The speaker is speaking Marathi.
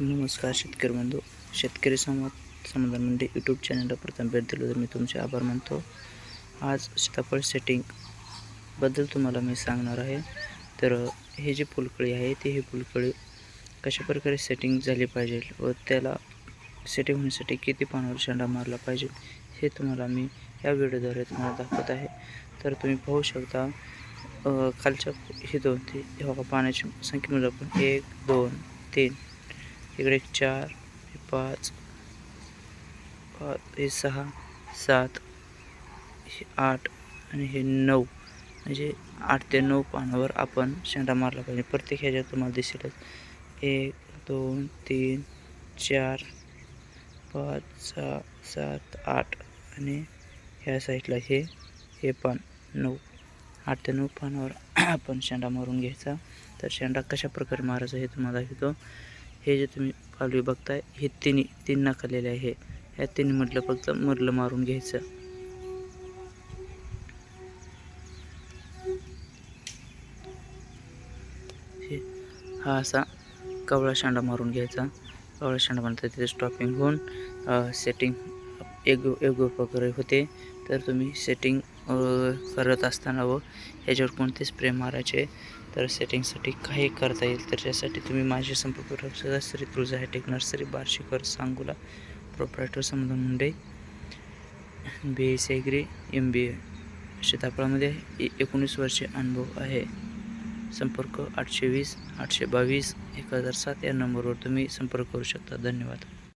नमस्कार शेतकरी बंधू शेतकरी संवाद समाधान म्हणजे यूट्यूब चॅनलला प्रथम भेट दिलो तर मी तुमचे आभार मानतो. आज सीताफळ सेटिंगबद्दल तुम्हाला मी सांगणार आहे. तर हे जे फुलकळी आहे ते ही फुलकळी कशा प्रकारे सेटिंग झाली पाहिजे व त्याला सेटिंग होण्यासाठी किती पानावर शेंडा मारला पाहिजे हे तुम्हाला मी या व्हिडिओद्वारे तुम्हाला दाखवत आहे. तर तुम्ही पाहू शकता खालच्या हे दोन ते पाण्याची संख्येमध्ये आपण एक दोन तीन इकडे चार हे पाच पाच हे सहा सात हे आठ आणि हे नऊ. म्हणजे आठ ते नऊ पानावर आपण शेंडा मारला पाहिजे. प्रत्येक ह्याच्यात तुम्हाला दिसेलच. एक दोन तीन चार पाच सहा सात आठ आणि ह्या साईडला हे हे पान नऊ. आठ ते नऊ पानावर आपण शेंडा मारून घ्यायचा. तर शेंडा कशा प्रकारे मारायचा हे तुम्हाला दाखवतो. हे जे तुम्ही पालवी बघताय हे तिन्ही तीन नाकारलेले आहे. हे तिन्ही म्हटलं फक्त मरलं मारून घ्यायचं. हे हा असा कवळा शांडा मारून घ्यायचा. कवळा शांडा मारता तिथे स्टॉपिंग होऊन सेटिंग एक एक वगैरे होते. तर तुम्ही सेटिंग करत असताना व ह्याच्यावर कोणते स्प्रे मारायचे तर सेटिंगसाठी काही करता येईल. तर त्यासाठी तुम्ही माझे संपर्क करू शकता. Shri Tulja hi tech nursery Barshikar Sangola proprietor Samadhan Munde B S agri M B A सीताफळामध्ये एकोणीस वर्षे अनुभव आहे. संपर्क आठशे वीस आठशे बावीस एक हजार सात या नंबरवर तुम्ही संपर्क करू शकता. धन्यवाद.